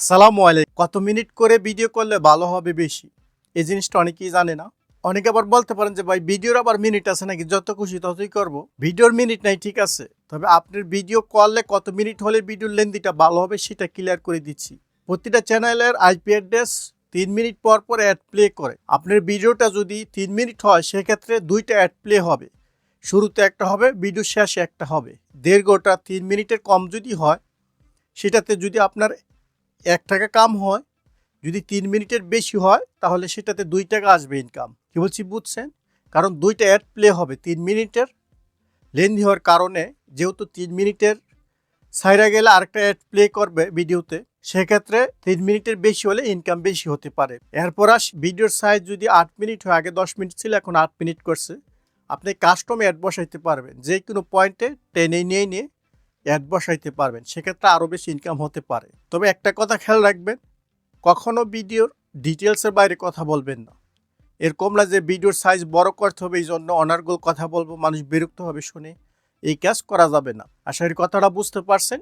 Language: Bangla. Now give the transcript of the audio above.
আসসালামু আলাইকুম। কত মিনিট করে ভিডিও করলে ভালো হবে বেশি? এই জিনিসটা অনেকেই জানে না। অনেকে আবার বলতে পারেন যে, ভাই, ভিডিওর আবার মিনিট আছে নাকি? যত খুশি ততই করব। ভিডিওর মিনিট নাই, ঠিক আছে। তবে আপনার ভিডিও করলে কত মিনিট হলে ভিডিওর লেন্দিটা ভালো হবে সেটা ক্লিয়ার করে দিচ্ছি। প্রতিটা চ্যানেলের আইপি অ্যাড্রেস তিন মিনিট পর পর অ্যাড প্লে করে। আপনার ভিডিওটা যদি তিন মিনিট হয়, সেক্ষেত্রে দুইটা অ্যাড প্লে হবে। শুরুতে একটা হবে, ভিডিও শেষে একটা হবে। দেড় ঘণ্টা তিন মিনিটের কম যদি হয়, সেটাতে যদি আপনার এক টাকা কাম হয়, যদি তিন মিনিটের বেশি হয়, তাহলে সেটাতে দুই টাকা আসবে ইনকাম কি বলছি বুঝছেন? কারণ দুইটা অ্যাড প্লে হবে, তিন মিনিটের লেন্দি হওয়ার কারণে যেহেতু তিন মিনিটের সাইরা গেলে আরেকটা অ্যাড প্লে করবে ভিডিওতে সেক্ষেত্রে তিন মিনিটের বেশি হলে ইনকাম বেশি হতে পারে। এরপর আস ভিডিওর সাইজ যদি আট মিনিট হয়, আগে দশ মিনিট ছিল, এখন আট মিনিট করছে। আপনি কাস্টম অ্যাড বসাইতে পারবেন যে কোনো পয়েন্টে টেনে নিয়ে নিয়ে অ্যাড বসাইতে পারবেন, সেক্ষেত্রে আরও বেশি ইনকাম হতে পারে। তবে একটা কথা খেয়াল রাখবেন কখনও ভিডিওর ডিটেলসের বাইরে কথা বলবেন না। এরকম না যে ভিডিওর সাইজ বড় করতে হবে এই জন্য অনার্গল কথা বলব, মানুষ বিরক্ত হবে শুনে, এই কাজ করা যাবে না। আশা করি কথাটা বুঝতে পারছেন।